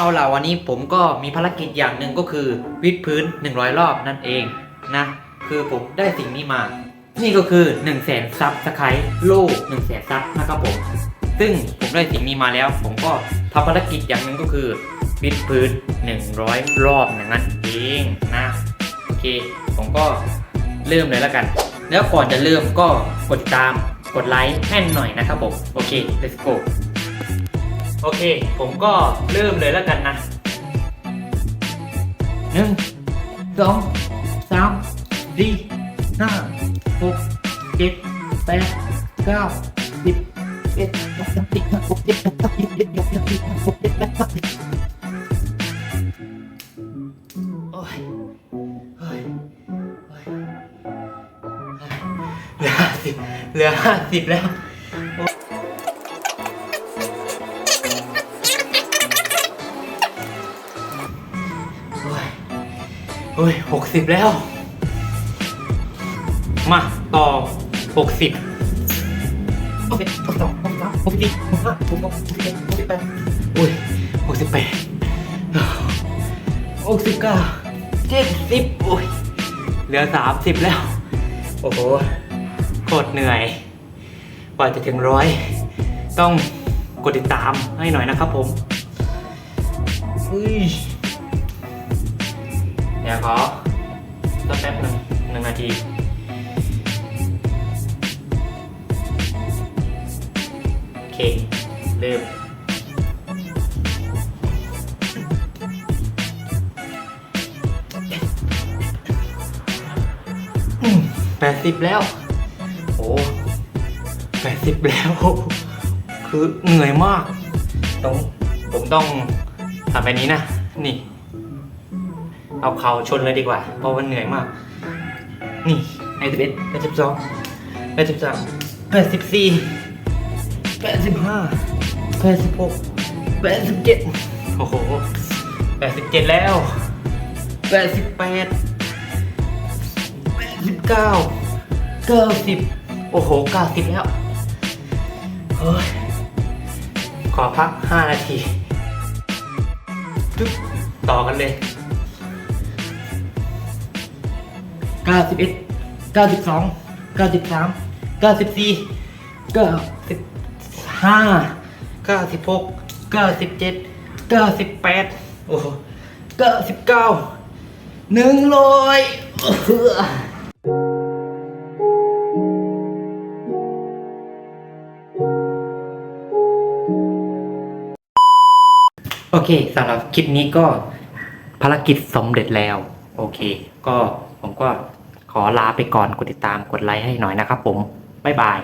เอาล่ะวันนี้ผมก็มีภารกิจอย่างหนึ่งก็คือวิดพื้น 100 รอบนั่นเองนะ คือผมได้สิ่งนี้มา นี่ก็คือ 1 0 0 0 0แสนซับสไครต์โล่1 0 0 0 0แสนซับนะครับผม ซึ่งผมได้สิ่งนี้มาแล้ว ผมก็ทำภารกิจอย่างหนึ่งก็คือวิดพื้น 100 รอบอย่างนั้นเองนะโอเค ผมก็เริ่มเลยแล้วกัน แล้วก่อนจะเริ่มก็กดติดตามกดไลค์ให้หน่อยนะครับผม โอเค let's go โอเค ผมก็เริ่มเลยแล้วกันนะหนึ่งสองสามสี่ห้าหกเจ็ดแปดเก้าสิบเอ็ดสองสามสี่ห้าหกเจ็ดแปดเก้าสิบเอ็ดสองสามสี่ห้าหกเจ็ดแปดเก้าสิบโอ้ยโอ้ยโอ้ยเหลือห้าสิบเหลือห้าสิบแล้ว โอ้ยหกสิบแล้ว มาต่อหกสิบโอเคหกสองหกสามหกสี่หกห้าหกหกหกสิบเอ็ดหกสิบแปดอุ้ยหกสิบแปดหกสิบเก้าเจ็ดสิบโอ้ยเหลือสามสิบแล้ว โอ้โหโคตรเหนื่อยกว่าจะถึงร้อยต้องกดติดตามให้หน่อยนะครับผมอุ้ยเดี๋ยวขอสักแป๊บหนึ่งหนึ่งนาทีโอเคเริ่มแปดสิบแล้ว โอ้แปดสิบแล้ว คือเหนื่อยมาก ต้อง ผมต้องทำแบบนี้นะ นี่ เอาเข่าชนเลยดีกว่า เพราะมันเหนื่อยมาก นี่ไอสิบเอ็ดแปดสิบสองแปดสิบสามแปดสิบสี่แปดสิบห้าแปดสิบหกแปดสิบเจ็ดโอ้โหแปดสิบเจ็ดแล้วแปดสิบแปดแปดสิบเก้าเก้าสิบโอ้โหเก้าสิบแล้วเฮ้ยขอพักห้านาทีจุ๊บต่อกันเลย เก้าสิบเอ็ดเก้าสิบสองเก้าสิบสามเก้าสิบสี่เก้าสิบห้าเก้าสิบหกเก้าสิบเจ็ดเก้าสิบแปดโอ้เก้าสิบเก้าหนึ่งร้อยโอเคสำหรับคลิปนี้ก็ภารกิจสำเร็จแล้ว โอเค ก็ผมก็ ขอลาไปก่อนกดติดตามกดไลค์ให้หน่อยนะครับผมบ๊ายบาย